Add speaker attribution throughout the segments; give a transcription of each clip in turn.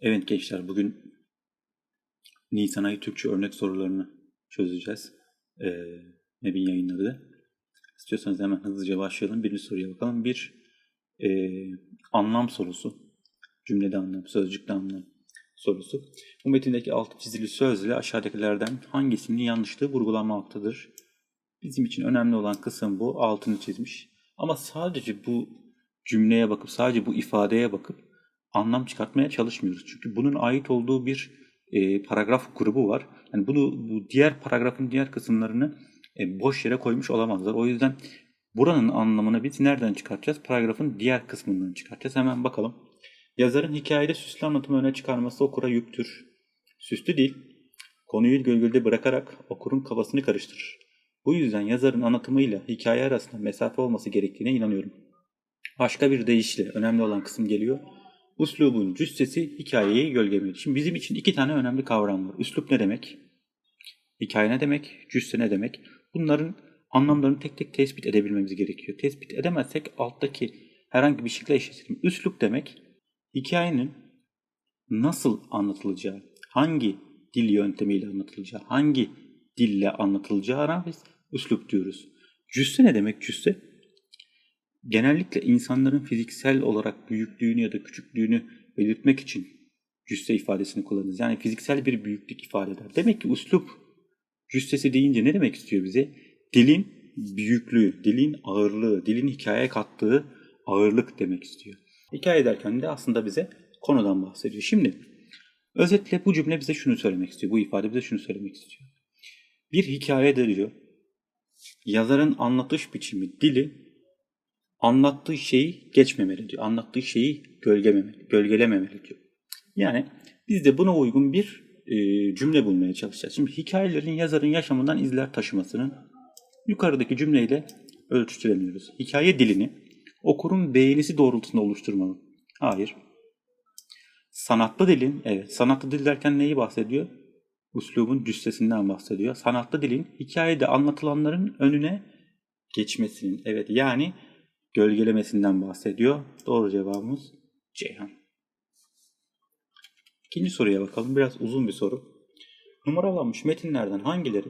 Speaker 1: Evet gençler bugün Nisan ayı Türkçe örnek sorularını çözeceğiz. Ee, MEB'in yayınladığı. İstiyorsanız hemen hızlıca başlayalım. Birinci soruya bakalım. Bir e, anlam sorusu. Cümlede anlam, sözcükte anlam sorusu. Bu metindeki altı çizili sözle aşağıdakilerden hangisinin yanlışlığı vurgulanmaktadır? Bizim için önemli olan kısım bu. Altını çizmiş. Ama sadece bu cümleye bakıp, sadece bu ifadeye bakıp anlam çıkartmaya çalışmıyoruz. Çünkü bunun ait olduğu bir e, paragraf grubu var. Yani bunu bu diğer paragrafın diğer kısımlarını e, boş yere koymuş olamazlar. O yüzden buranın anlamını biz nereden çıkartacağız? Paragrafın diğer kısmından çıkartacağız. Hemen bakalım. Yazarın hikayede süslü anlatımı öne çıkarması okura yüktür. Süslü değil, konuyu gölgede bırakarak okurun kafasını karıştırır. Bu yüzden yazarın anlatımıyla hikaye arasında mesafe olması gerektiğine inanıyorum. Başka bir deyişle önemli olan kısım geliyor. Üslubun cüssesi hikayeyi gölgelemiyor. Şimdi bizim için iki tane önemli kavram var. Üslup ne demek? Hikaye ne demek? Cüsse ne demek? Bunların anlamlarını tek tek tespit edebilmemiz gerekiyor. Tespit edemezsek alttaki herhangi bir şekilde eşleştirelim. Üslup demek hikayenin nasıl anlatılacağı, hangi dil yöntemiyle anlatılacağı, hangi dille anlatılacağına biz üslup diyoruz. Cüsse ne demek cüsse? Genellikle insanların fiziksel olarak büyüklüğünü ya da küçüklüğünü belirtmek için cüsse ifadesini kullanırız. Yani fiziksel bir büyüklük ifade eder. Demek ki üslup cüssesi deyince ne demek istiyor bize? Dilin büyüklüğü, dilin ağırlığı, dilin hikaye kattığı ağırlık demek istiyor. Hikaye derken de aslında bize konudan bahsediyor. Şimdi özetle bu cümle bize şunu söylemek istiyor. Bu ifade bize şunu söylemek istiyor. Bir hikayede diyor yazarın anlatış biçimi, dili anlattığı şeyi geçmemeli diyor. Anlattığı şeyi gölgememeli, gölgelememeli diyor. Yani biz de buna uygun bir e, cümle bulmaya çalışacağız. Şimdi hikayelerin yazarın yaşamından izler taşımasının yukarıdaki cümleyle ölçütülemiyoruz. Hikaye dilini okurun beğenisi doğrultusunda oluşturmalı. Hayır. Sanatlı dilin, evet sanatlı dil derken neyi bahsediyor? Üslubun cüssesinden bahsediyor. Sanatlı dilin hikayede anlatılanların önüne geçmesinin, evet yani gölgelemesinden bahsediyor. Doğru cevabımız Ceyhan. İkinci soruya bakalım. Biraz uzun bir soru. Numaralanmış metinlerden hangileri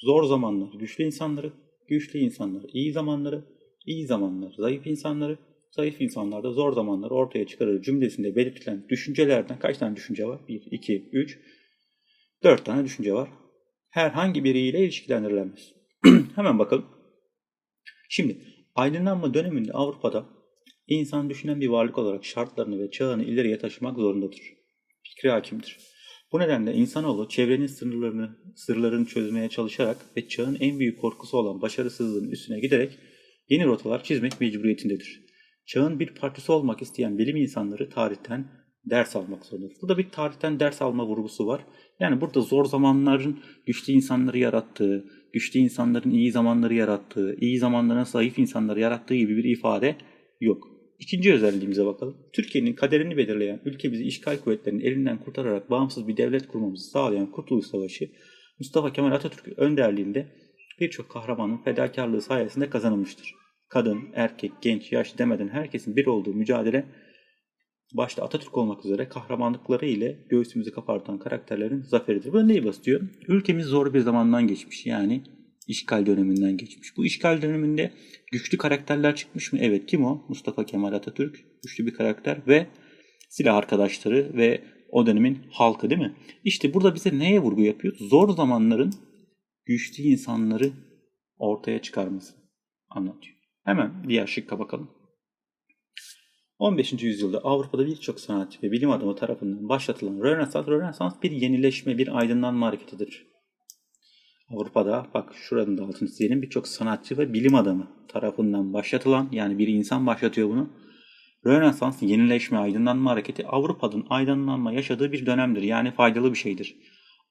Speaker 1: zor zamanlar güçlü insanları, güçlü insanlar iyi zamanları, iyi zamanlar zayıf insanları, zayıf insanlarda zor zamanları ortaya çıkarır cümlesinde belirtilen düşüncelerden kaç tane düşünce var? 1, 2, 3, 4 tane düşünce var. Herhangi biriyle ilişkilendirilemez. Hemen bakalım. Şimdi aydınlanma döneminde Avrupa'da insan düşünen bir varlık olarak şartlarını ve çağını ileriye taşımak zorundadır. Fikri hakimdir. Bu nedenle insanoğlu çevrenin sınırlarını, sırlarını çözmeye çalışarak ve çağın en büyük korkusu olan başarısızlığın üstüne giderek yeni rotalar çizmek mecburiyetindedir. Çağın bir parçası olmak isteyen bilim insanları tarihten ders almak zorundadır. Burada bir tarihten ders alma vurgusu var. Yani burada zor zamanların güçlü insanları yarattığı, güçlü insanların iyi zamanları yarattığı, iyi zamanların zayıf insanları yarattığı gibi bir ifade yok. İkinci özelliğimize bakalım. Türkiye'nin kaderini belirleyen, ülkemizi işgal kuvvetlerinin elinden kurtararak bağımsız bir devlet kurmamızı sağlayan Kurtuluş Savaşı, Mustafa Kemal Atatürk önderliğinde birçok kahramanın fedakarlığı sayesinde kazanılmıştır. Kadın, erkek, genç, yaş demeden herkesin bir olduğu mücadele başta Atatürk olmak üzere kahramanlıkları ile göğsümüzü kapartan karakterlerin zaferidir. Bu neyi basıyor? Ülkemiz zor bir zamandan geçmiş. Yani işgal döneminden geçmiş. Bu işgal döneminde güçlü karakterler çıkmış mı? Evet. Kim o? Mustafa Kemal Atatürk. Güçlü bir karakter ve silah arkadaşları ve o dönemin halkı değil mi? İşte burada bize neye vurgu yapıyor? Zor zamanların güçlü insanları ortaya çıkarması anlatıyor. Hemen diğer şıkka bakalım. 15. yüzyılda Avrupa'da birçok sanatçı ve bilim adamı tarafından başlatılan Rönesans, Rönesans bir yenileşme, bir aydınlanma hareketidir. Avrupa'da bak şuranın da altını çizelim birçok sanatçı ve bilim adamı tarafından başlatılan yani bir insan başlatıyor bunu. Rönesans yenileşme, aydınlanma hareketi Avrupa'nın aydınlanma yaşadığı bir dönemdir. Yani faydalı bir şeydir.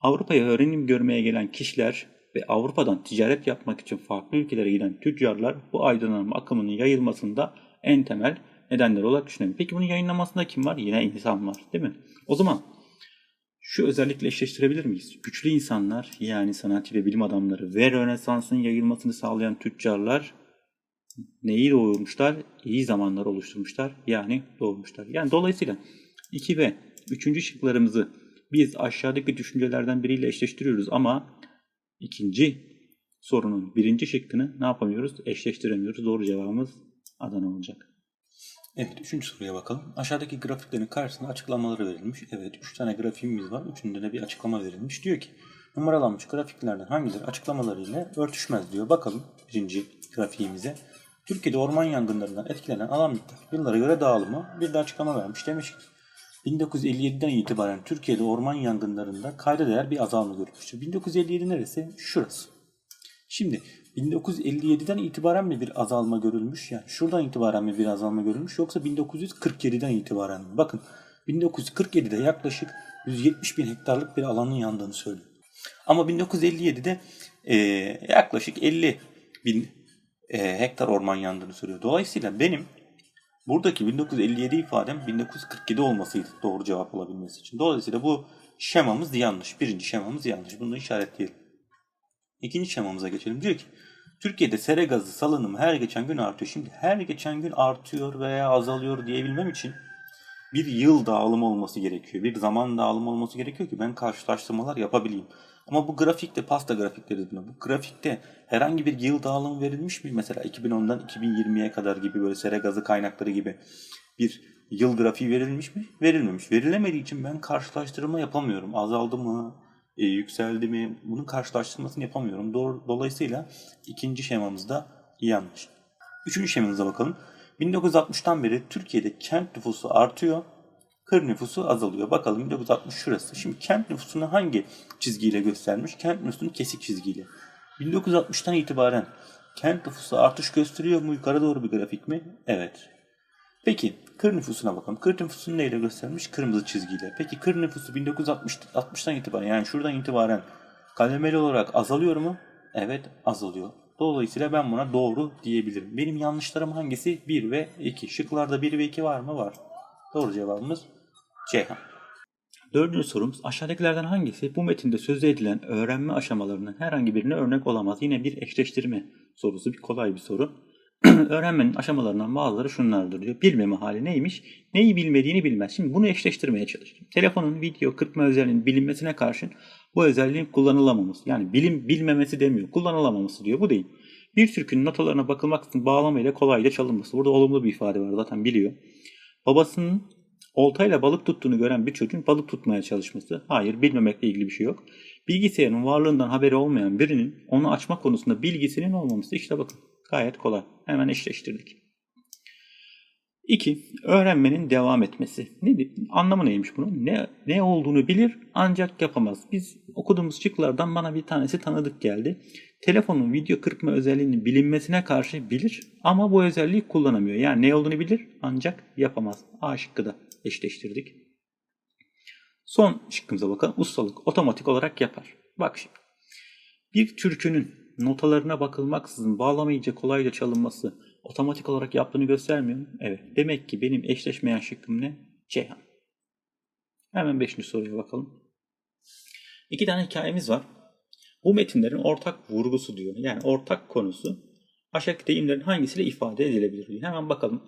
Speaker 1: Avrupa'ya öğrenim görmeye gelen kişiler ve Avrupa'dan ticaret yapmak için farklı ülkelere giden tüccarlar bu aydınlanma akımının yayılmasında en temel nedenler olarak düşünelim. Peki bunun yayınlamasında kim var? Yine insan var değil mi? O zaman şu özellikle eşleştirebilir miyiz? Güçlü insanlar yani sanatçı ve bilim adamları ve Rönesans'ın yayılmasını sağlayan tüccarlar neyi doğurmuşlar? İyi zamanlar oluşturmuşlar yani doğurmuşlar. Yani dolayısıyla 2 ve üçüncü şıklarımızı biz aşağıdaki düşüncelerden biriyle eşleştiriyoruz ama ikinci sorunun birinci şıkkını ne yapamıyoruz? Eşleştiremiyoruz. Doğru cevabımız Adana olacak. Evet, üçüncü soruya bakalım. Aşağıdaki grafiklerin karşısında açıklamaları verilmiş. Evet, üç tane grafiğimiz var. Üçünde de bir açıklama verilmiş. Diyor ki, numaralanmış grafiklerden hangileri açıklamalarıyla örtüşmez diyor. Bakalım birinci grafiğimize. Türkiye'de orman yangınlarından etkilenen alan miktarı yıllara göre dağılımı bir de açıklama vermiş. Demiş ki, 1957'den itibaren Türkiye'de orman yangınlarında kayda değer bir azalma görülmüştür. 1957 neresi? Şurası. Şimdi 1957'den itibaren mi bir azalma görülmüş? Yani şuradan itibaren mi bir azalma görülmüş yoksa 1947'den itibaren mi? Bakın 1947'de yaklaşık 170 bin hektarlık bir alanın yandığını söylüyor. Ama 1957'de e, yaklaşık 50 bin e, hektar orman yandığını söylüyor. Dolayısıyla benim buradaki 1957 ifadem 1947 olmasıydı doğru cevap olabilmesi için. Dolayısıyla bu şemamız yanlış. Birinci şemamız yanlış. Bunu işaretleyelim. İkinci şemamıza geçelim. Diyor ki Türkiye'de sera gazı salınımı her geçen gün artıyor. Şimdi her geçen gün artıyor veya azalıyor diyebilmem için bir yıl dağılımı olması gerekiyor. Bir zaman dağılımı olması gerekiyor ki ben karşılaştırmalar yapabileyim. Ama bu grafikte pasta grafikleri buna. Bu grafikte herhangi bir yıl dağılımı verilmiş mi? Mesela 2010'dan 2020'ye kadar gibi böyle sera gazı kaynakları gibi bir yıl grafiği verilmiş mi? Verilmemiş. Verilemediği için ben karşılaştırma yapamıyorum. Azaldı mı? E, yükseldi mi? Bunun karşılaştırmasını yapamıyorum. Doğru, dolayısıyla ikinci şemamızda yanlış. Üçüncü şemamıza bakalım. 1960'tan beri Türkiye'de kent nüfusu artıyor. Kır nüfusu azalıyor. Bakalım 1960 şurası. Şimdi kent nüfusunu hangi çizgiyle göstermiş? Kent nüfusunu kesik çizgiyle. 1960'tan itibaren kent nüfusu artış gösteriyor mu? Yukarı doğru bir grafik mi? Evet. Peki kır nüfusuna bakalım. Kır nüfusunu neyle göstermiş? Kırmızı çizgiyle. Peki kır nüfusu 1960'tan itibaren yani şuradan itibaren kademeli olarak azalıyor mu? Evet azalıyor. Dolayısıyla ben buna doğru diyebilirim. Benim yanlışlarım hangisi? 1 ve 2. Şıklarda 1 ve 2 var mı? Var. Doğru cevabımız Ceyhan. Dördüncü sorumuz aşağıdakilerden hangisi bu metinde sözü edilen öğrenme aşamalarının herhangi birine örnek olamaz? Yine bir eşleştirme sorusu. Bir kolay bir soru. öğrenmenin aşamalarından bazıları şunlardır diyor. Bilmeme hali neymiş? Neyi bilmediğini bilmez. Şimdi bunu eşleştirmeye çalıştım. Telefonun video kırpma özelliğinin bilinmesine karşın bu özelliğin kullanılamaması. Yani bilim bilmemesi demiyor. Kullanılamaması diyor. Bu değil. Bir türkünün notalarına bakılmak için bağlama ile kolayca çalınması. Burada olumlu bir ifade var zaten biliyor. Babasının oltayla balık tuttuğunu gören bir çocuğun balık tutmaya çalışması. Hayır bilmemekle ilgili bir şey yok. Bilgisayarın varlığından haberi olmayan birinin onu açma konusunda bilgisinin olmaması. İşte bakın Gayet kolay. Hemen eşleştirdik. 2. Öğrenmenin devam etmesi. Ne, anlamı neymiş bunun? Ne, ne olduğunu bilir ancak yapamaz. Biz okuduğumuz şıklardan bana bir tanesi tanıdık geldi. Telefonun video kırpma özelliğinin bilinmesine karşı bilir ama bu özelliği kullanamıyor. Yani ne olduğunu bilir ancak yapamaz. A şıkkı da eşleştirdik. Son şıkkımıza bakalım. Ustalık otomatik olarak yapar. Bak şimdi. Bir türkünün notalarına bakılmaksızın bağlamayınca kolayca çalınması otomatik olarak yaptığını göstermiyor mu? Evet. Demek ki benim eşleşmeyen şıkkım ne? Ceyhan. Hemen 5. soruya bakalım. İki tane hikayemiz var. Bu metinlerin ortak vurgusu diyor. Yani ortak konusu aşağıdaki deyimlerin hangisiyle ifade edilebilir diyor. Hemen bakalım.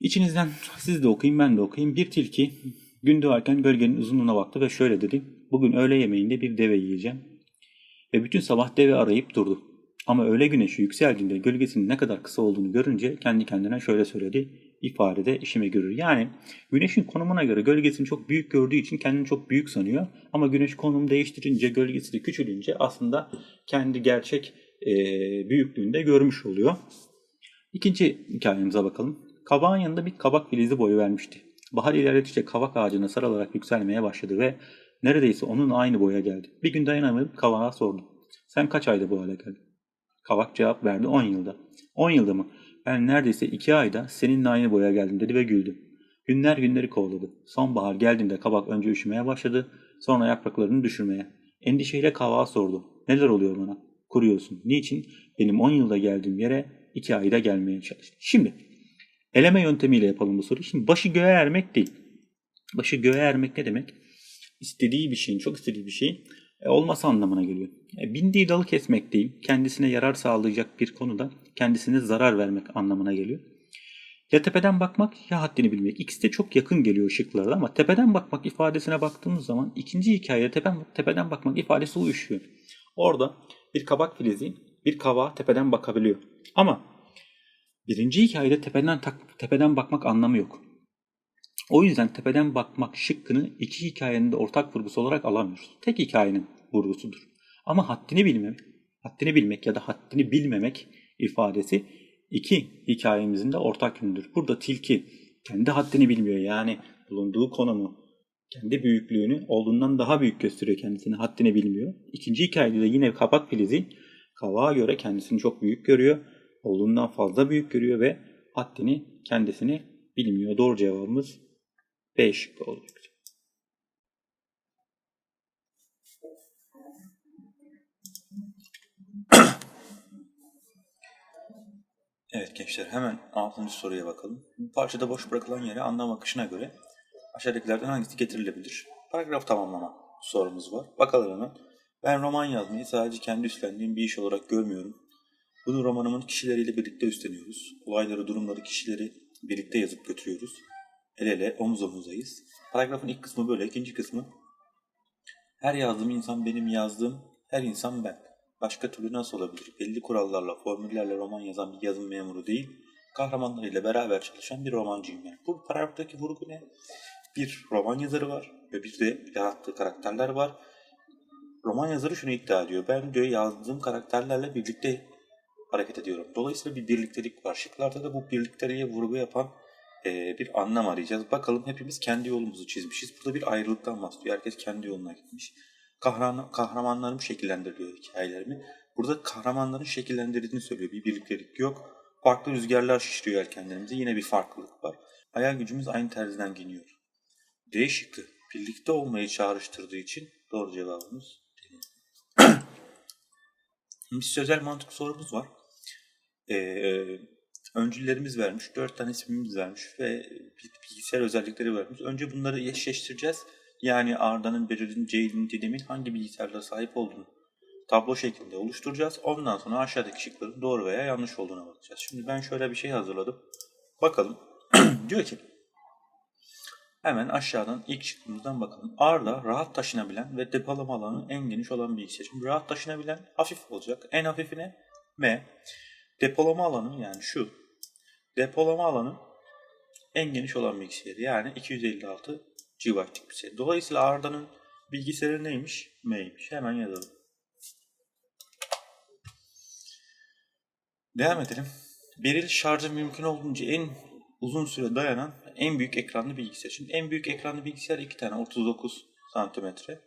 Speaker 1: İçinizden siz de okuyun ben de okuyayım. Bir tilki gün doğarken gölgenin uzunluğuna baktı ve şöyle dedi. Bugün öğle yemeğinde bir deve yiyeceğim ve bütün sabah deve arayıp durdu. Ama öğle güneşi yükseldiğinde gölgesinin ne kadar kısa olduğunu görünce kendi kendine şöyle söyledi. İfadede işime görür. Yani güneşin konumuna göre gölgesini çok büyük gördüğü için kendini çok büyük sanıyor. Ama güneş konum değiştirince gölgesi de küçülünce aslında kendi gerçek e, büyüklüğünde görmüş oluyor. İkinci hikayemize bakalım. Kabağın yanında bir kabak filizi boyu vermişti. Bahar ilerledikçe kavak ağacına sarılarak yükselmeye başladı ve Neredeyse onun aynı boya geldi. Bir gün dayanamayıp Kavak'a sordum. Sen kaç ayda bu hale geldin? Kavak cevap verdi 10 yılda. 10 yılda mı? Ben neredeyse 2 ayda seninle aynı boya geldim dedi ve güldü. Günler günleri kovladı. Sonbahar geldiğinde kabak önce üşümeye başladı, sonra yapraklarını düşürmeye. Endişeyle kavağa sordu. Neler oluyor bana? Kuruyorsun. Niçin? Benim 10 yılda geldiğim yere 2 ayda gelmeye çalıştı. Şimdi eleme yöntemiyle yapalım bu soruyu. Şimdi başı göğe ermek değil. Başı göğe ermek ne demek? İstediği bir şeyin, çok istediği bir şeyin e, olması anlamına geliyor. E, bindiği dalı kesmek değil, kendisine yarar sağlayacak bir konuda kendisine zarar vermek anlamına geliyor. Ya tepeden bakmak ya haddini bilmek. İkisi de çok yakın geliyor ışıklarda ama tepeden bakmak ifadesine baktığımız zaman ikinci hikayede tepeden, tepeden bakmak ifadesi uyuşuyor. Orada bir kabak filizi bir kavağa tepeden bakabiliyor. Ama birinci hikayede tepeden, tepeden bakmak anlamı yok. O yüzden tepeden bakmak şıkkını iki hikayenin de ortak vurgusu olarak alamıyoruz. Tek hikayenin vurgusudur. Ama haddini bilmemek, haddini bilmek ya da haddini bilmemek ifadesi iki hikayemizin de ortak yönüdür. Burada tilki kendi haddini bilmiyor. Yani bulunduğu konumu, kendi büyüklüğünü olduğundan daha büyük gösteriyor kendisini. Haddini bilmiyor. İkinci hikayede de yine kapak filizi kavağa göre kendisini çok büyük görüyor. Olduğundan fazla büyük görüyor ve haddini kendisini bilmiyor. Doğru cevabımız B şıkkı olacak. Evet gençler hemen 6. soruya bakalım. Bu parçada boş bırakılan yere anlam akışına göre aşağıdakilerden hangisi getirilebilir? Paragraf tamamlama sorumuz var. Bakalım hemen. Ben roman yazmayı sadece kendi üstlendiğim bir iş olarak görmüyorum. Bunu romanımın kişileriyle birlikte üstleniyoruz. Olayları, durumları, kişileri birlikte yazıp götürüyoruz. El ele, omuz omuzayız. Paragrafın ilk kısmı böyle, ikinci kısmı her yazdığım insan benim yazdığım, her insan ben. Başka türlü nasıl olabilir? Belli kurallarla, formüllerle roman yazan bir yazım memuru değil, kahramanlarıyla beraber çalışan bir romancıyım ben. Bu paragraftaki vurgu ne? Bir roman yazarı var ve bir de yarattığı karakterler var. Roman yazarı şunu iddia ediyor. Ben diyor yazdığım karakterlerle birlikte hareket ediyorum. Dolayısıyla bir birliktelik var. Şıklarda da bu birlikteliğe vurgu yapan e, bir anlam arayacağız. Bakalım hepimiz kendi yolumuzu çizmişiz. Burada bir ayrılıktan bahsediyor. Herkes kendi yoluna gitmiş. Kahraman, kahramanlarım şekillendiriyor hikayelerimi. Burada kahramanların şekillendirdiğini söylüyor. Bir birliktelik yok. Farklı rüzgarlar şişiriyor yelkenlerimize. Yine bir farklılık var. Hayal gücümüz aynı terziden geliyor. D. Birlikte olmayı çağrıştırdığı için doğru cevabımız. Şimdi sözel mantık sorumuz var. Ee, öncüllerimiz vermiş. Dört tane ismimiz vermiş ve bilgisayar özellikleri vermiş. Önce bunları eşleştireceğiz. Yani Arda'nın, Beril'in, Ceylin'in, Didem'in hangi bilgisayarlara sahip olduğunu tablo şeklinde oluşturacağız. Ondan sonra aşağıdaki şıkların doğru veya yanlış olduğuna bakacağız. Şimdi ben şöyle bir şey hazırladım. Bakalım. Diyor ki hemen aşağıdan ilk şıkkımızdan bakalım. Arda rahat taşınabilen ve depolama alanı en geniş olan bilgisayar. Şimdi rahat taşınabilen hafif olacak. En hafifine M. Depolama alanı yani şu. Depolama alanı en geniş olan bilgisayarı yani 256 GB'lik bir şey. Dolayısıyla Arda'nın bilgisayarı neymiş? M'ymiş. Hemen yazalım. Devam edelim. Beril şarjı mümkün olduğunca en uzun süre dayanan en büyük ekranlı bilgisayar. Şimdi en büyük ekranlı bilgisayar iki tane 39 santimetre.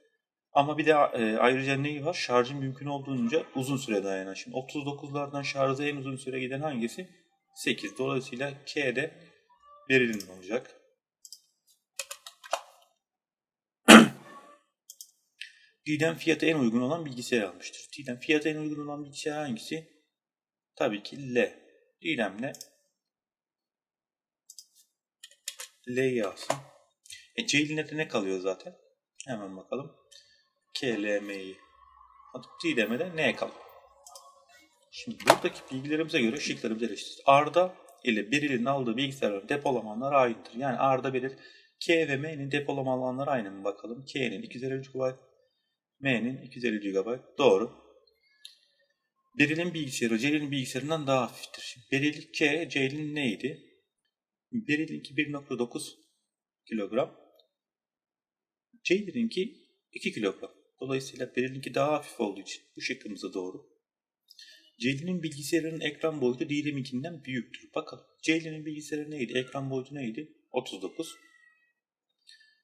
Speaker 1: Ama bir de e, ayrıca neyi var? Şarjı mümkün olduğunca uzun süre dayanan. Şimdi 39'lardan şarjı en uzun süre giden hangisi? 8. Dolayısıyla K'de Beril'in olacak. Didem fiyatı en uygun olan bilgisayar almıştır. Didem fiyatı en uygun olan bilgisayar hangisi? Tabii ki L. Didem'le L'yi alsın. E Ceylin'e de ne kalıyor zaten? Hemen bakalım. K, L, M'yi atıp Didem'e de N kalıyor. Şimdi buradaki bilgilerimize göre şıklarımızı eleştiririz. Arda ile Beril'in aldığı bilgisayarların depolama alanları aynıdır. Yani Arda Beril K ve M'nin depolama alanları aynı mı bakalım. K'nin 253 GB, M'nin 250 GB. Doğru. Beril'in bilgisayarı Celil'in bilgisayarından daha hafiftir. Beril K, Celil neydi? Beril'inki 1.9 kilogram. Celil'inki 2 kilogram. Dolayısıyla Beril'inki daha hafif olduğu için bu şıkkımıza doğru. Celil'in bilgisayarının ekran boyutu Didem'inkinden büyüktür. Bakalım Celil'in bilgisayarı neydi? Ekran boyutu neydi? 39.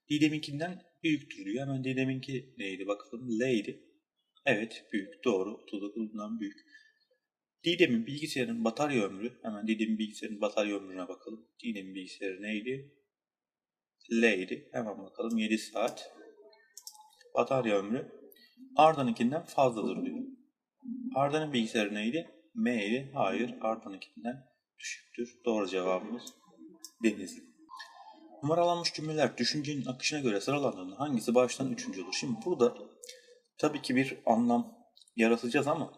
Speaker 1: Didem'inkinden büyüktür diyor. Hemen Didem'inki neydi bakalım. L'ydi. Evet büyük doğru. 39'dan büyük. Didem'in bilgisayarının batarya ömrü. Hemen Didem'in bilgisayarının batarya ömrüne bakalım. Didem'in bilgisayarı neydi? L'ydi. Hemen bakalım 7 saat. Batarya ömrü. Arda'nınkinden fazladır diyor. Arda'nın bilgisayarı neydi? M'ydi. Hayır. Arda'nınkinden düşüktür. Doğru cevabımız Denizli. Numaralanmış cümleler düşüncenin akışına göre sıralandığında hangisi baştan üçüncü olur? Şimdi burada tabii ki bir anlam yaratacağız ama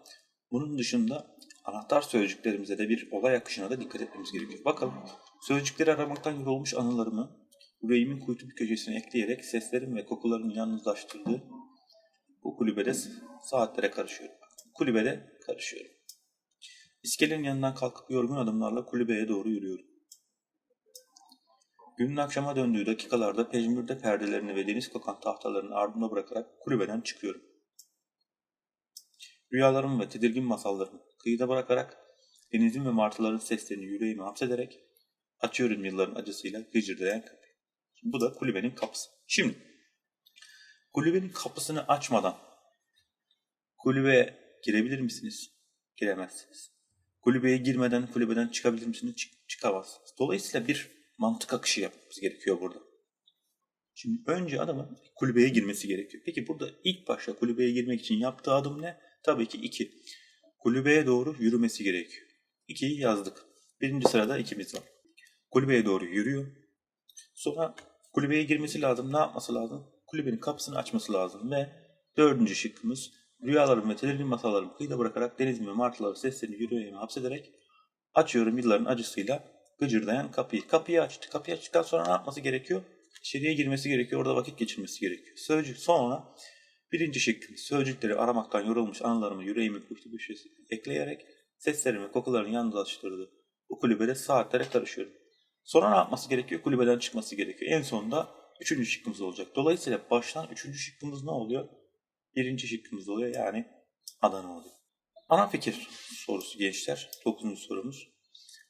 Speaker 1: bunun dışında anahtar sözcüklerimize de bir olay akışına da dikkat etmemiz gerekiyor. Bakalım
Speaker 2: Sözcükleri aramaktan yorulmuş anılarımı yüreğimin kuytu bir köşesine ekleyerek seslerin ve kokuların yalnızlaştırdığı bu kulübede saatlere karışıyorum. Kulübede karışıyorum. İskelenin yanından kalkıp yorgun adımlarla kulübeye doğru yürüyorum. Günün akşama döndüğü dakikalarda pejmürde perdelerini ve deniz kokan tahtalarını ardına bırakarak kulübeden çıkıyorum. Rüyalarımı ve tedirgin masallarımı kıyıda bırakarak denizin ve martıların seslerini yüreğime hapsederek açıyorum yılların acısıyla gıcırdayan kapıyı. Bu da kulübenin kapısı. Şimdi kulübenin kapısını açmadan kulübeye girebilir misiniz? Giremezsiniz. Kulübeye girmeden kulübeden çıkabilir misiniz? Çık- çıkamazsınız. Dolayısıyla bir mantık akışı yapmamız gerekiyor burada. Şimdi önce adamın kulübeye girmesi gerekiyor. Peki burada ilk başta kulübeye girmek için yaptığı adım ne? Tabii ki iki. Kulübeye doğru yürümesi gerekiyor. İkiyi yazdık. Birinci sırada ikimiz var. Kulübeye doğru yürüyor. Sonra kulübeye girmesi lazım. Ne yapması lazım? Kulübenin kapısını açması lazım. Ve dördüncü şıkkımız rüyalarım ve tedirgin masalarımı kıyıda bırakarak denizin ve martıların seslerini yüreğime hapsederek açıyorum yılların acısıyla gıcırdayan kapıyı. Kapıyı açtı. Kapıyı açtıktan sonra ne yapması gerekiyor? İçeriye girmesi gerekiyor. Orada vakit geçirmesi gerekiyor. Sözcük sonra birinci şıkkımız sözcükleri aramaktan yorulmuş anılarımı yüreğimin kuytu köşesi ekleyerek seslerin ve kokuların yalnızlaştırdığı bu kulübede saatlere karışıyorum. Sonra ne yapması gerekiyor? Kulübeden çıkması gerekiyor. En sonunda üçüncü şıkkımız olacak. Dolayısıyla baştan üçüncü şıkkımız ne oluyor? Birinci şıkkımız oluyor yani Adana oluyor. Ana fikir sorusu gençler. Dokuzuncu sorumuz.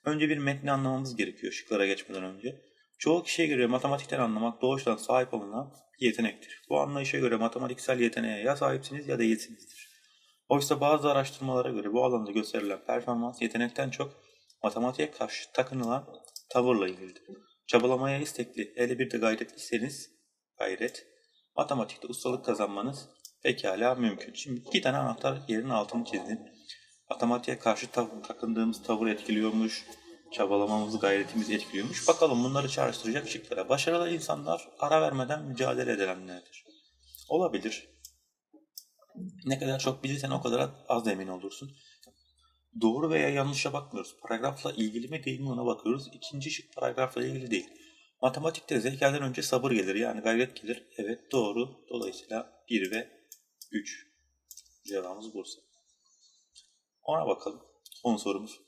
Speaker 2: Önce bir metni anlamamız gerekiyor şıklara geçmeden önce. Çoğu kişiye göre matematikten anlamak doğuştan sahip olunan bir yetenektir. Bu anlayışa göre matematiksel yeteneğe ya sahipsiniz ya değilsinizdir. Oysa bazı araştırmalara göre bu alanda gösterilen performans yetenekten çok matematiğe karşı takınılan tavırla ilgilidir. Çabalamaya istekli, hele bir de gayretliyseniz gayret, matematikte ustalık kazanmanız pekala mümkün. Şimdi iki tane anahtar yerin altını çizdim. Matematiğe karşı tav- takındığımız tavır etkiliyormuş, çabalamamız, gayretimiz etkiliyormuş. Bakalım bunları çağrıştıracak şıklara. Başarılı insanlar ara vermeden mücadele edenlerdir. Olabilir. Ne kadar çok bilirsen o kadar az emin olursun. Doğru veya yanlışa bakmıyoruz. Paragrafla ilgili mi değil mi ona bakıyoruz. İkinci şık paragrafla ilgili değil. Matematikte zekadan önce sabır gelir yani gayret gelir. Evet doğru. Dolayısıyla 1 ve 3 cevabımız Bursa. Ona bakalım. Son sorumuz.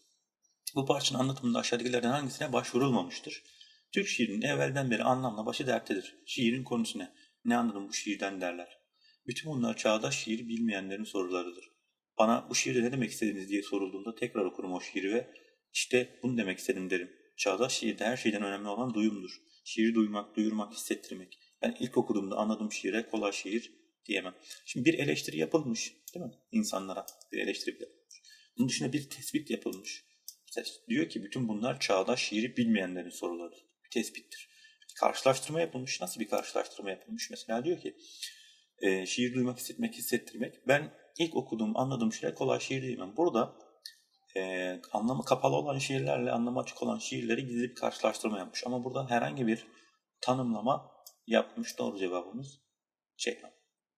Speaker 2: Bu parçanın anlatımında aşağıdakilerden hangisine başvurulmamıştır? Türk şiirinin evvelden beri anlamla başı derttedir. Şiirin konusu ne? Ne anladım bu şiirden derler. Bütün bunlar çağdaş şiir bilmeyenlerin sorularıdır. Bana bu şiirde ne demek istediniz diye sorulduğunda tekrar okurum o şiiri ve işte bunu demek istedim derim. Çağdaş şiirde her şeyden önemli olan duyumdur. Şiiri duymak, duyurmak, hissettirmek. Ben ilk okuduğumda anladığım şiire kolay şiir diyemem. Şimdi bir eleştiri yapılmış değil mi? İnsanlara bir eleştiri yapılmış. Bunun dışında bir tespit yapılmış. Mesela diyor ki bütün bunlar çağdaş şiiri bilmeyenlerin soruları. Bir tespittir. Karşılaştırma yapılmış. Nasıl bir karşılaştırma yapılmış? Mesela diyor ki e, şiir duymak, hissetmek, hissettirmek. Ben ilk okuduğum, anladığım şeyler kolay şiir diyemem. Burada e, anlamı kapalı olan şiirlerle anlamı açık olan şiirleri gizli bir karşılaştırma yapmış. Ama buradan herhangi bir tanımlama yapmış. Doğru cevabımız C.